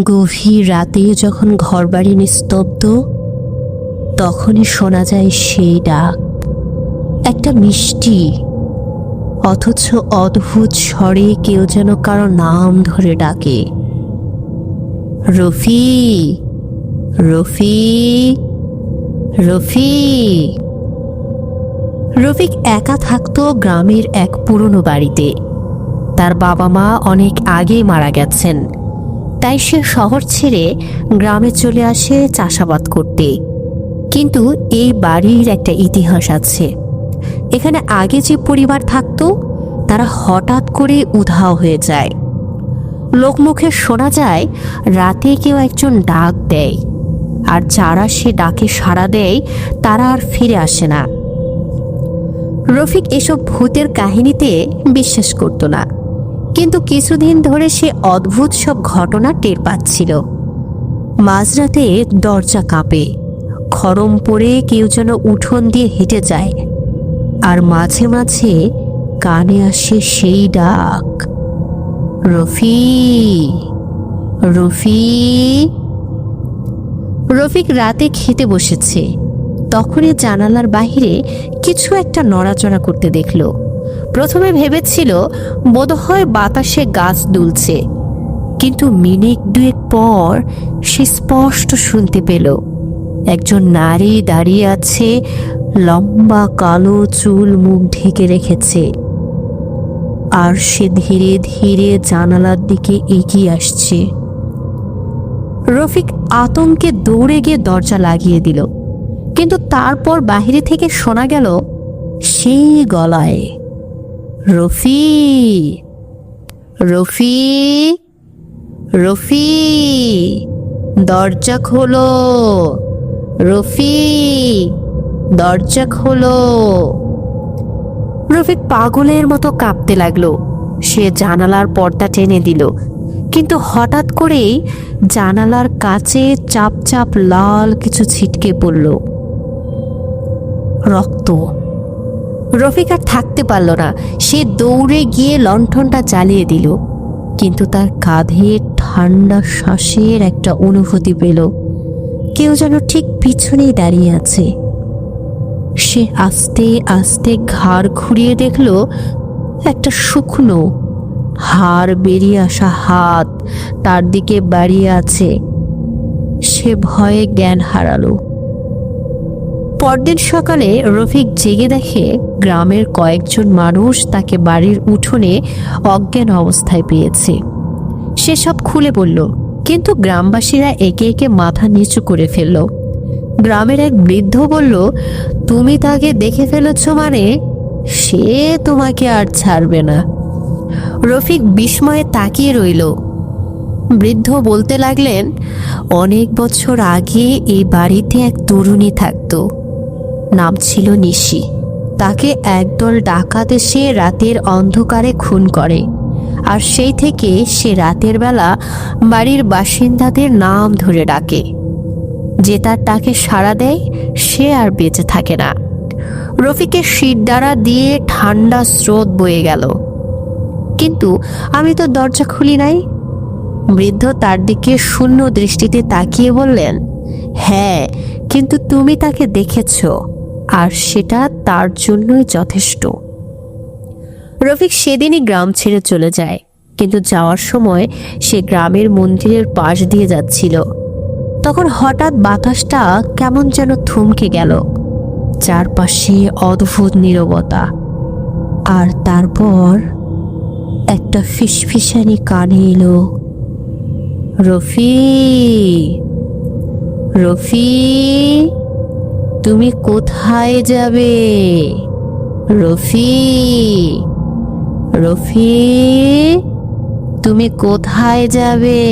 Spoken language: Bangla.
গভীর রাতে যখন ঘরবাড়ি নিস্তব্ধ, তখনই শোনা যায় সেই ডাক। একটা মিষ্টি, অথচ অদ্ভুত স্বরে কেউ যেন কারও নাম ধরে ডাকে। রফি রফি রফি। রফিক একা থাকতো গ্রামের এক পুরনো বাড়িতে। তার বাবা মা অনেক আগে মারা গেছেন। তাই সে শহর ছেড়ে গ্রামে চলে আসে চাষাবাদ করতে। কিন্তু এই বাড়ির একটা ইতিহাস আছে। এখানে আগে যে পরিবার থাকতো, তারা হঠাৎ করে উধাও হয়ে যায়। লোকমুখে শোনা যায়, রাতে কেউ একজন ডাক দেয়। আর যারা সে ডাকে সাড়া দেয়, তারা আর ফিরে আসে না। রফিক এসব ভূতের কাহিনীতে বিশ্বাস করতো না। কিন্তু কিছুদিন ধরে সে অদ্ভুত সব ঘটনা টের পাচ্ছিল। মাঝরাতে দরজা কাঁপে খরম পড়ে কেউ যেন উঠোন দিয়ে হেঁটে যায়, আর মাঝে মাঝে কানে আসে সেই ডাক, রফি রফি। রফিক রাতে খেতে বসেছে, তখনই জানালার বাহিরে কিছু একটা নড়াচড়া করতে দেখল। প্রথমে ভেবেছিল বোধহয় বাতাসে গাছ দুলছে। কিন্তু মিনিট দুয়েক পর সে স্পষ্ট শুনতে পেল, একজন নারী দাঁড়িয়ে আছে, লম্বা কালো চুল মুখ ঢেকে রেখেছে। আর সে ধীরে ধীরে জানালার দিকে এগিয়ে আসছে। রফিক আতঙ্কে দৌড়ে গিয়ে দরজা লাগিয়ে দিল, কিন্তু তারপর বাহিরে থেকে শোনা গেল, সেই গলায় রফি রফি রফি, দরজা খোলো, রফি, দরজা খোলো। রফিক পাগলের মতো কাঁপতে লাগল। সে জানালার পর্দা টেনে দিল। কিন্তু হঠাৎ করেই জানালার কাছে চাপ চাপ লাল কিছু ছিটকে পড়ল। রক্ত। রফিক আর থাকতে পারল না। সে দৌড়ে গিয়ে লণ্ঠনটা জ্বালিয়ে দিল। কিন্তু তার কাঁধে ঠান্ডা শ্বাসের একটা অনুভূতি পেল। কেউ যেন ঠিক পিছনেই দাঁড়িয়ে আছে। সে আস্তে আস্তে ঘাড় ঘুরিয়ে দেখল একটা শুকনো, হাড় বেরিয়ে আসা হাত তার দিকে বাড়িয়ে আছে। সে ভয়ে জ্ঞান হারালো। পরদিন সকালে রফিক জেগে দেখে গ্রামের কয়েকজন মানুষ তাকে বাড়ির উঠোনে অজ্ঞান অবস্থায় পেয়েছে। সে সব খুলে বলল, কিন্তু গ্রামবাসীরা একে একে মাথা নিচু করে ফেলল। গ্রামের এক বৃদ্ধ বলল, তুমি তাকে দেখে ফেলেছ মানে? সে তোমাকে আর ছাড়বে না। রফিক বিস্ময়ে তাকিয়ে রইল। বৃদ্ধ বলতে লাগলেন, অনেক বছর আগে এই বাড়িতে এক তরুণী থাকতো। নাম ছিল নিশি। তাকে একদল ডাকাত এসে রাতের অন্ধকারে খুন করে। আর সেই থেকে সে রাতের বেলা বাড়ির বাসিন্দাদের নাম ধরে ডাকে। যে তার ডাকে সাড়া দেয়, সে আর বেঁচে থাকে না। রফিকের শির দ্বারা দিয়ে ঠান্ডা স্রোত বয়ে গেল। কিন্তু আমি তো দরজা খুলি নাই? বৃদ্ধ তার দিকে শূন্য দৃষ্টিতে তাকিয়ে বললেন হ্যাঁ কিন্তু তুমি তাকে দেখেছ। আর সেটা তার জন্যই যথেষ্ট। রফিক সেদিনই গ্রাম ছেড়ে চলে যায়, কিন্তু যাওয়ার সময় সে গ্রামের মন্দিরের পাশ দিয়ে যাচ্ছিল। তখন হঠাৎ বাতাসটা কেমন যেন থমকে গেল, চারপাশে অদ্ভুত নীরবতা। আর তারপর একটা ফিসফিসানি কানে এলো, রফি! রফি! তুমি কোথায় যাবে? রফি রফি তুমি কোথায় যাবে?